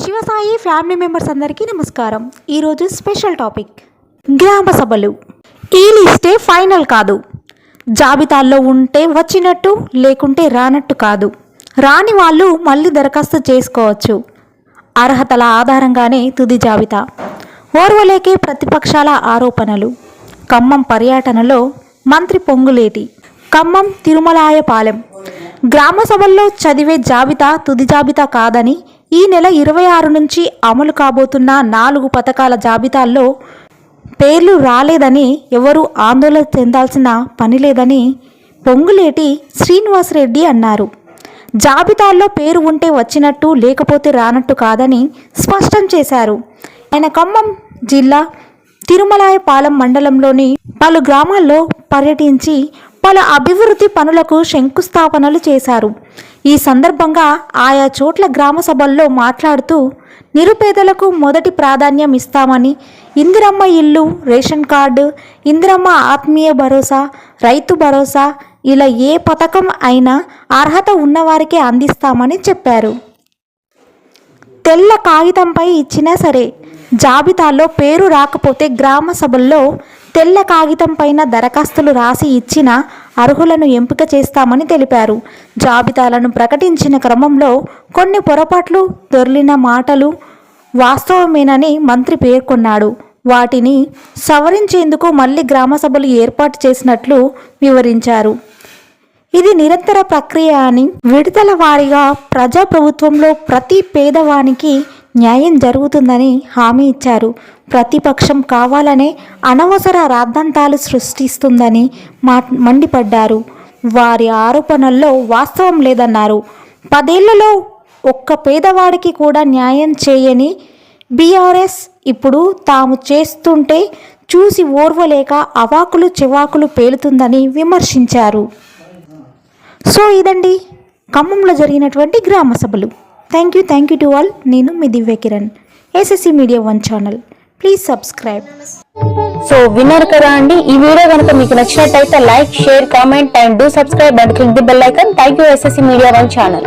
Shivasai family members అందరికీ నమస్కారం. ఈరోజు స్పెషల్ టాపిక్ గ్రామ సభలు. ఈ లిస్టే ఫైనల్ కాదు. జాబితాల్లో ఉంటే వచ్చినట్టు లేకుంటే రానట్టు కాదు. రాని వాళ్ళు మళ్ళీ దరఖాస్తు చేసుకోవచ్చు. అర్హతల ఆధారంగానే తుది జాబితా. ఓర్వలేకే ప్రతిపక్షాల ఆరోపణలు. ఖమ్మం పర్యటనలో మంత్రి పొంగులేటి. ఖమ్మం తిరుమలాయపాలెం. గ్రామ సభల్లో చదివే జాబితా తుది జాబితా కాదని ఈ నెల ఇరవై ఆరు నుంచి అమలు కాబోతున్న నాలుగు పథకాల జాబితాల్లో పేర్లు రాలేదని ఎవరూ ఆందోళన చెందాల్సిన పని లేదని పొంగులేటి శ్రీనివాసరెడ్డి అన్నారు. జాబితాల్లో పేరు ఉంటే వచ్చినట్టు లేకపోతే రానట్టు కాదని స్పష్టం చేశారు. ఆయన ఖమ్మం జిల్లా తిరుమలాయపాలెం మండలంలోని పలు గ్రామాల్లో పర్యటించి పలు అభివృద్ధి పనులకు శంకుస్థాపనలు చేశారు. ఈ సందర్భంగా ఆయా చోట్ల గ్రామ సభల్లో మాట్లాడుతూ నిరుపేదలకు మొదటి ప్రాధాన్యం ఇస్తామని ఇందిరమ్మ ఇల్లు రేషన్ కార్డు ఇందిరమ్మ ఆత్మీయ భరోసా రైతు భరోసా ఇలా ఏ పథకం అయినా అర్హత ఉన్నవారికే అందిస్తామని చెప్పారు. తెల్ల కాగితంపై ఇచ్చినా సరే జాబితాలో పేరు రాకపోతే గ్రామ సభల్లో తెల్ల కాగితం పైన దరఖాస్తులు రాసి ఇచ్చిన అర్హులను ఎంపిక చేస్తామని తెలిపారు. జాబితాలను ప్రకటించిన క్రమంలో కొన్ని పొరపాట్లు దొర్లిన మాటలు వాస్తవమేనని మంత్రి పేర్కొన్నాడు. వాటిని సవరించేందుకు మళ్ళీ గ్రామ సభలు ఏర్పాటు చేసినట్లు వివరించారు. ఇది నిరంతర ప్రక్రియ అని విడతల వారీగా ప్రజాప్రభుత్వంలో ప్రతి పేదవానికి న్యాయం జరుగుతుందని హామీ ఇచ్చారు. ప్రతిపక్షం కావాలనే అనవసర రాద్ధాంతాలు సృష్టిస్తుందని మా మండిపడ్డారు. వారి ఆరోపణల్లో వాస్తవం లేదన్నారు. పదేళ్ళలో ఒక్క పేదవాడికి కూడా న్యాయం చేయని బీఆర్ఎస్ ఇప్పుడు తాము చేస్తుంటే చూసి ఓర్వలేక అవాకులు చివాకులు పేలుతుందని విమర్శించారు. సో ఇదండి. ఖమ్మంలో జరిగినటువంటి గ్రామ సభలు. Thank you thank you to all నేను మీ Divya Kiran SSC media one channel please subscribe so విన్నారు కదా అండి. ఈ వీడియో కనుక మీకు నచ్చినట్టయితే like share comment and do subscribe and click the bell icon thank you SSC media one channel